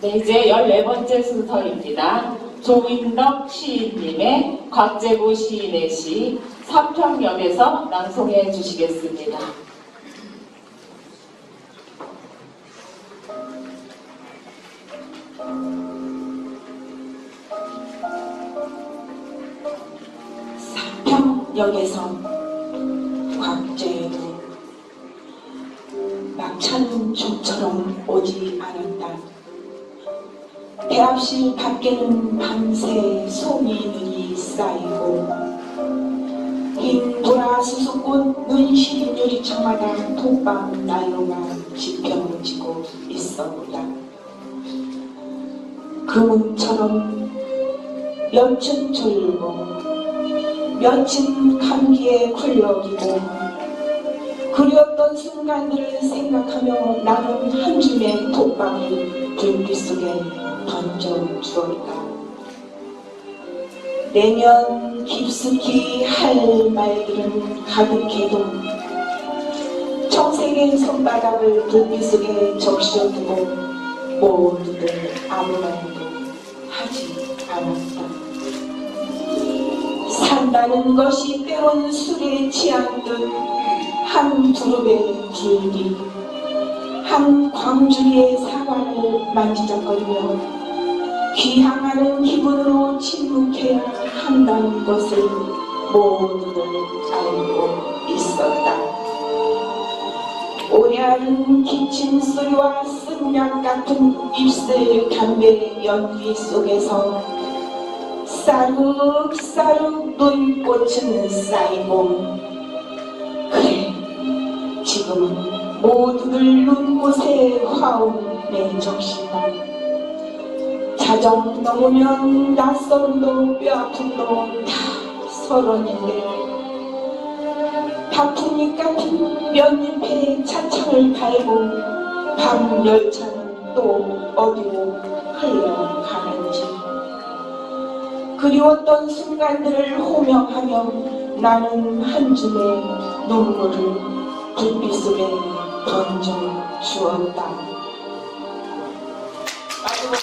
네, 이제 14번째 순서입니다. 조인덕 시인님의 곽재구 시인의 시 삼평역에서 낭송해 주시겠습니다. 평역에서 막차는 좀처럼 오지 않았다. 대합실 밖에는 밤새 송이 눈이 쌓이고 흰 보라 수수꽃 눈시린 유리창마다 독방 난로가 지펴지고 있었다. 금은처럼 몇층 졸고 며칠 감기에 굴러기고 그리웠던 순간들을 생각하며 나는 한 줌의 독방을 불빛 속에 던져 주었다. 내면 깊숙이 할 말들은 가득해도 청생의 손바닥을 불빛 속에 적셔두고 모두들 아무 말도 하지 않았다. 산다는 것이 때론 술에 취한 듯 한 두릅의 줄기 한 광주리의 사과를 만지작거리며 귀향하는 기분으로 침묵해야 한다는 것을 모두들 알고 있었다. 오래하는 기침 소리와 쓴약 같은 입술 담배 연기 속에서 싸룩싸룩 눈꽃은 쌓이고 그래 지금은 모두들 눈꽃에 화운 내 적신다. 자정 넘으면 낯선도 뼈아픔도 다 서론인데 바풍잎 같은 몇잎의 차창을 달고 밤 열차는 또 어디로 흘러가는지. 그리웠던 순간들을 호명하며 나는 한 줌의 눈물을 빛비 속에 던져 주었다. 마지막으로